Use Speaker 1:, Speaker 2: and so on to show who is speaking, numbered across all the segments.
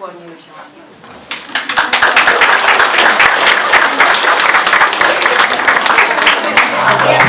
Speaker 1: 購入します。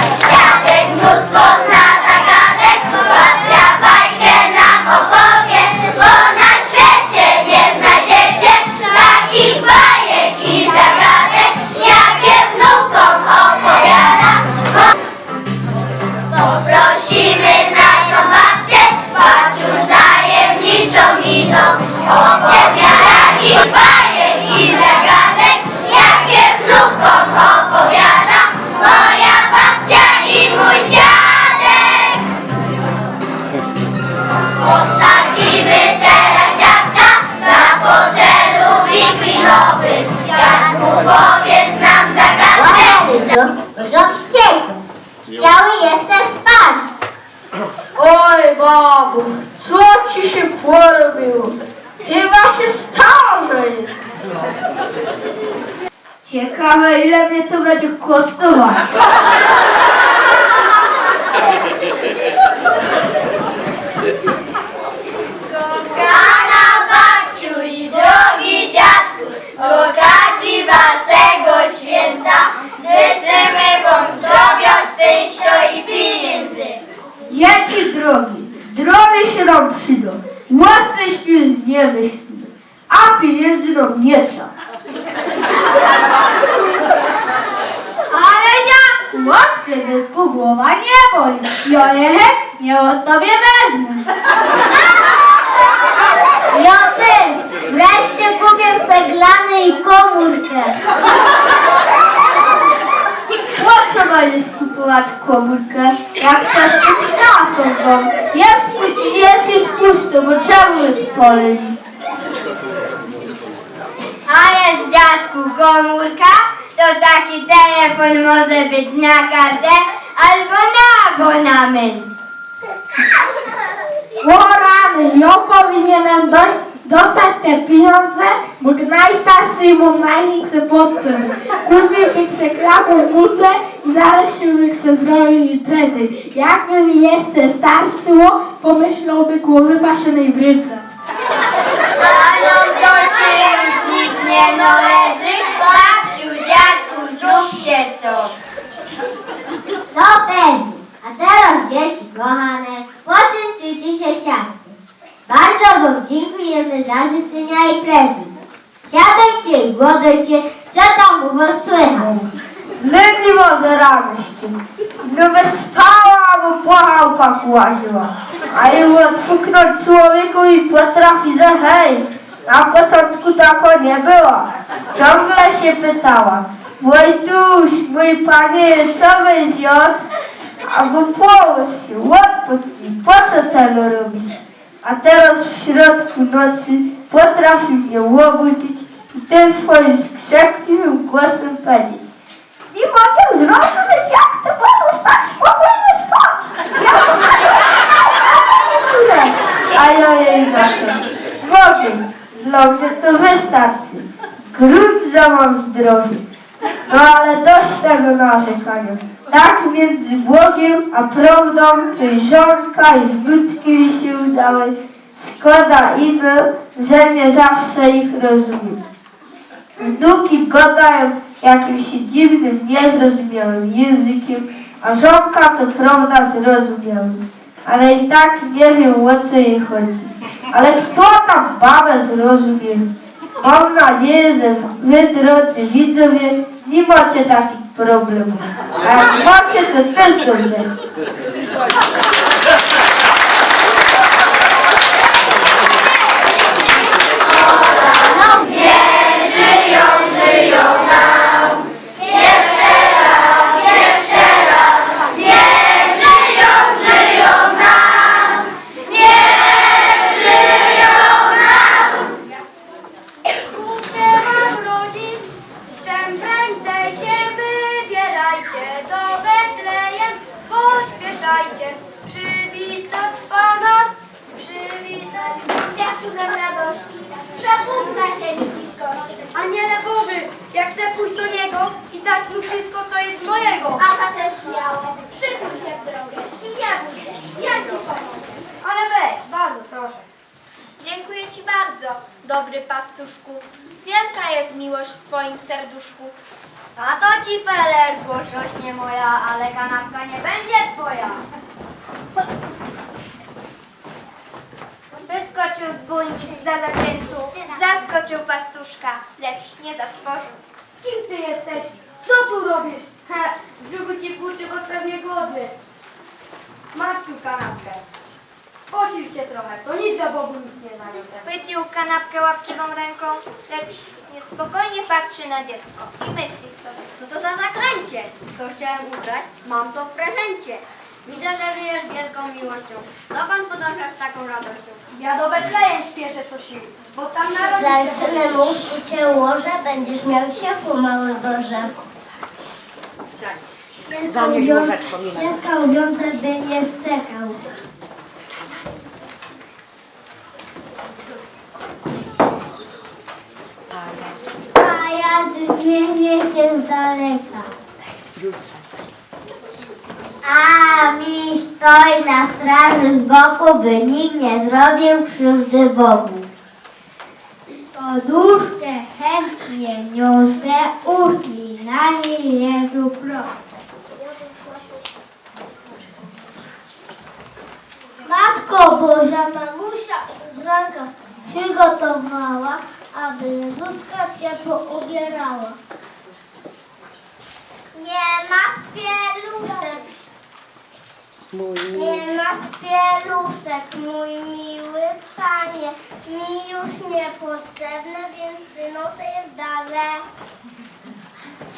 Speaker 1: Chciały jeszcze spać.
Speaker 2: Oj babu, co ci się porobiło? Chyba się starzejesz. Ciekawe ile mnie to będzie kosztować.
Speaker 1: Kochana babciu i drogi dziadku, z okazji waszego święta życzymy wam zdrowia, szczęścia i pieniędzy.
Speaker 2: Dzieci drogi, zdrowie się nam przyda, własne śmierć nie myślimy, a pieniędzy nam nie trzeba. Ale dziadku, łapcie dziecku, głowa nie boli, ja je chętnie od tobie wezmę.
Speaker 1: Ja też, wreszcie kupię ceglany i komórkę.
Speaker 2: Po co będziesz kupować komórkę, jak chcesz mieć naszą dom? Jest, jest już pusto, bo czemu jest poleć?
Speaker 1: Ale z dziadku komórka to taki telefon może być na kartę albo na abonament.
Speaker 2: O rany, ja powinienem dość, dostać te pieniądze, bo najstarszy mam największe potrzeby. Kupiłbym se klapą muzę i nareszcie bym se zrobił trety. Jakby mi jeszcze starczyło, pomyślałby głowy paszonej bryce.
Speaker 1: Panom to się już nic nie należy, babciu, dziadku, zróbcie co. No pewnie, a teraz dzieci kochane, poczęstujcie się ciastem. Dziękujemy za życzenia i prezent. Siadajcie i głodujcie, co tam u was słychać.
Speaker 2: Leniwo zarameście. No by spała, albo po chałupach łaziła. A jego odfuknąć człowieku i potrafi za hej. Na początku tako nie było. Ciągle się pytała. Wojtuś, mój panie, co byś zjadł? Albo połóż się, odpocznij, po co tego robisz? A teraz w środku nocy potrafi mnie łobudzić i tym swoim skrzekliwym głosem powiedzieć. Nie mogę zrozumieć, jak to można tak spokojnie spać. Ja zostaję A ja jej na to. Mogę. Dla mnie to wystarczy. Grunt za mam zdrowie. No ale dość tego narzekania. Tak między Bogiem a prawdą żonka i ludzkie mi się udały. Szkoda ino, że nie zawsze ich rozumiem. Wnuki gadają jakimś dziwnym, niezrozumiałym językiem, a żonka co prawda zrozumiałym. Ale i tak nie wiem o co jej chodzi. Ale kto tam babę zrozumie? Mam nadzieję, że wy, drodzy widzowie, nie macie takich problemów. A macie, to też dobrze.
Speaker 3: Dobry pastuszku. Wielka jest miłość w Twoim serduszku.
Speaker 1: A to ci feler, złość rośnie moja, ale kanapka nie będzie twoja. Wyskoczył z bójnik za zakrętu, zaskoczył pastuszka, lecz nie zatworzył.
Speaker 3: Kim Ty jesteś? Co tu robisz? W brzuchu Ci burczy, bo pewnie głodny. Masz tu kanapkę. Posil się trochę, to nic, że Bogu nic nie zaniosę.
Speaker 1: Chwycił kanapkę łapczywą ręką, lecz niespokojnie patrzy na dziecko i myśli sobie, co to za zaklęcie? Co chciałem ubrać? Mam to w prezencie. Widzę, że żyjesz wielką miłością. Dokąd podążasz taką radością?
Speaker 3: Ja do Betlejem śpieszę co sił, bo tam narodzi się
Speaker 4: Lalczyny łóżku cię ułożę, będziesz miał ciepło, mały Boże.
Speaker 5: Zanieś łyżeczką, nie ma.
Speaker 4: Dziecka uwiąże, by nie stekał. Ja uśmiechnie się z daleka. A mi stoi na straży z boku, by nikt nie zrobił krzywdy Bogu. Poduszkę chętnie niosę, uśmij na niej Jezu proszę. Matko Boża, mamusia ubranka przygotowała, aby Jezuska ciepło ubierała.
Speaker 1: Nie ma spielusek,
Speaker 5: Mój
Speaker 1: nie ma spielusek, mój miły panie. Mi już niepotrzebne, więc wynoszę je w darze.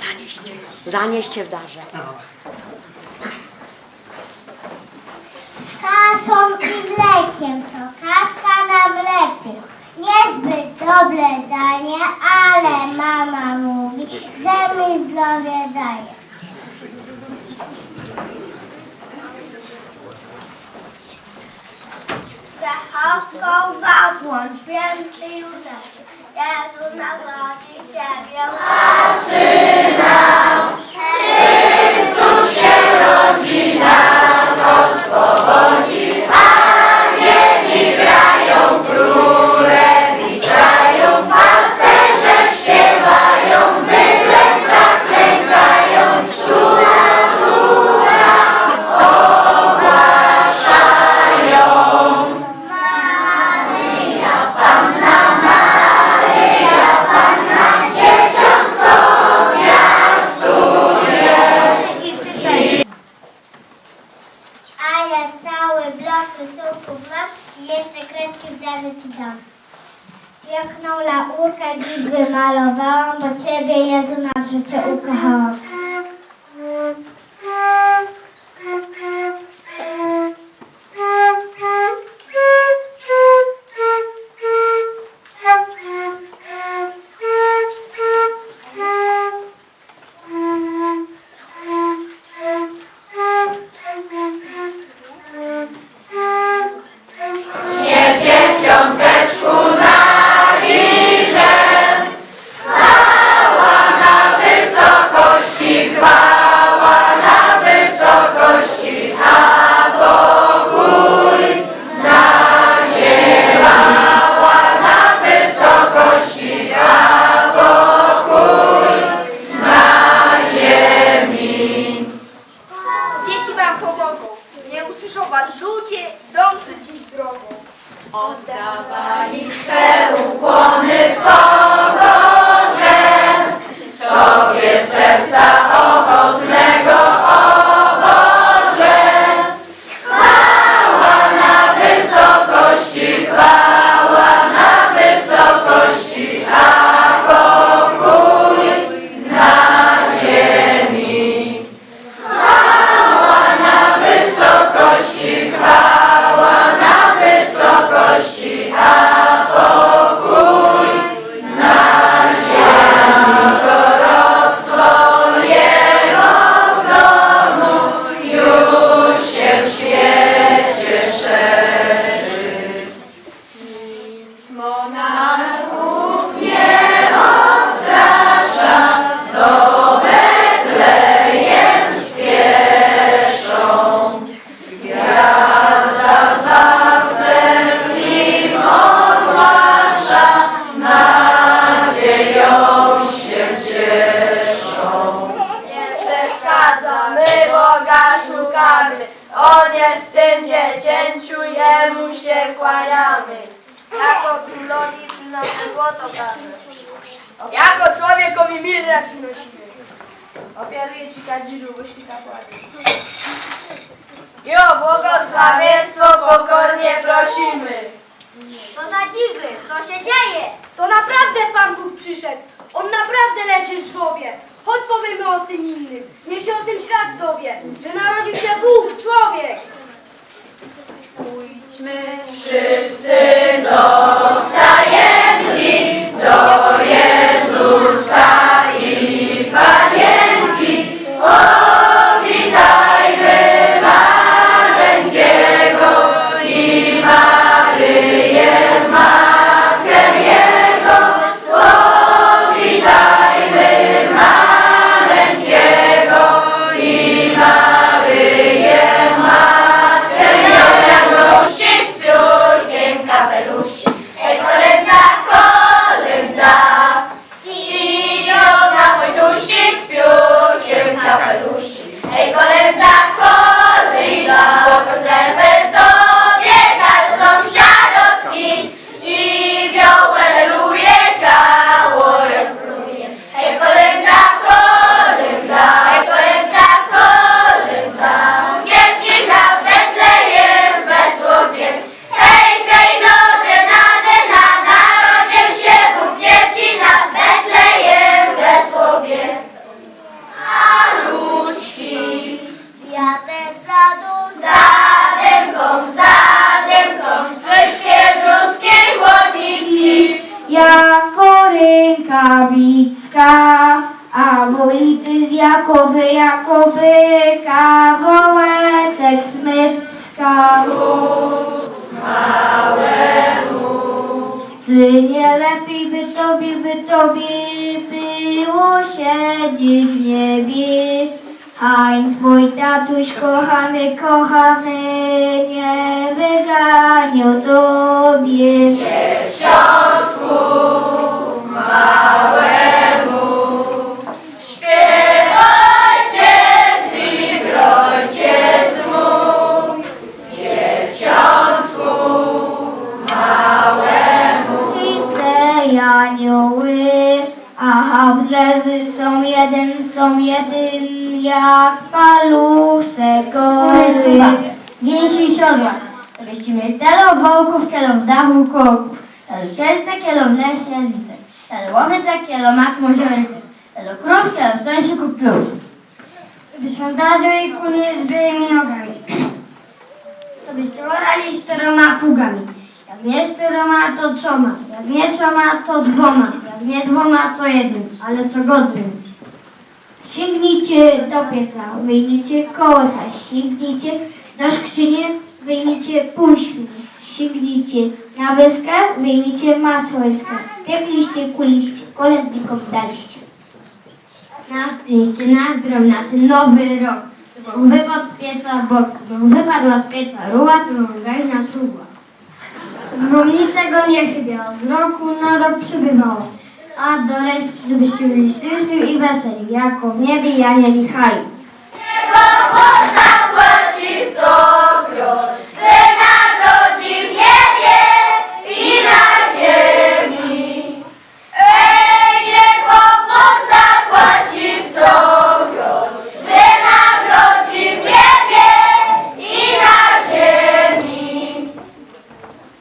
Speaker 5: zanieście, zanieście w darze.
Speaker 4: Z kasą i mlekiem to kaska na mleku. Niezbyt dobre danie, ale mama mówi, że mi zdrowie daje.
Speaker 1: Zachowką zapłon, święty Józef, Jezu narodzi Ciebie. A syna, Chrystus się rodzi, nas
Speaker 4: Piękną laurkę dziś wymalowałam, bo Ciebie Jezu na życie ukochałam.
Speaker 1: Nie
Speaker 4: usłyszą was ludzie idący dziś drogą. Oddawali swe ukłony w pogorze, Tobie serca ochotnego. Jako królowi przynoszę złoto każe. Jako człowiekowi mirę przynosimy. Ofiaruję ci kadziru, byś ty kapłanie. I o błogosławieństwo pokornie prosimy.
Speaker 6: Co za dziwy, co się dzieje?
Speaker 3: To naprawdę Pan Bóg przyszedł. On naprawdę leży w żłobie. Chodź powiemy o tym innym. Niech się o tym świat dowie, że narodził się Bóg, człowiek.
Speaker 4: Rękawicka, a bolity z Jakoby, Jakoby, kawołecek smycka. Czy nie lepiej by tobie, by tobie było siedzieć w niebie? Hań twój tatuś kochany, kochany, nie wyganiał tobie.
Speaker 6: Śpiewajcie,
Speaker 4: a hablezy są jeden, są jeden, jak palusek goły.
Speaker 1: Gęsi siodła, mieli telo wołków, kielo w dachu kołków, telo cielce, kielo w lesie lice, telo łowice, kielo mak możoryce, telo krów, kielo w sąsiku plów. Fantazią i kunie z byłymi nogami, co byście orali czteroma pługami. Jak nie czteroma, to trzoma, jak nie trzoma, to dwoma, jak nie dwoma, to jednym, ale co godnym.
Speaker 4: Sięgnijcie do pieca, wyjmijcie kołoca, sięgnijcie do skrzyni, wyjmijcie pół świni. Sięgnijcie na wyskę, wyjmijcie masło łyskę. Piekliście, kuliście, kolędnikom daliście.
Speaker 1: Nastyście na zdrowie na ten nowy rok. Co wypadł z pieca bok, co wypadła z pieca ruła, co wam gajna sługła. Co wam niczego nie chybiało, z roku na rok przybywało. A do reszty, żebyście byli i weseli, jako w niebie haju.
Speaker 6: Jego poza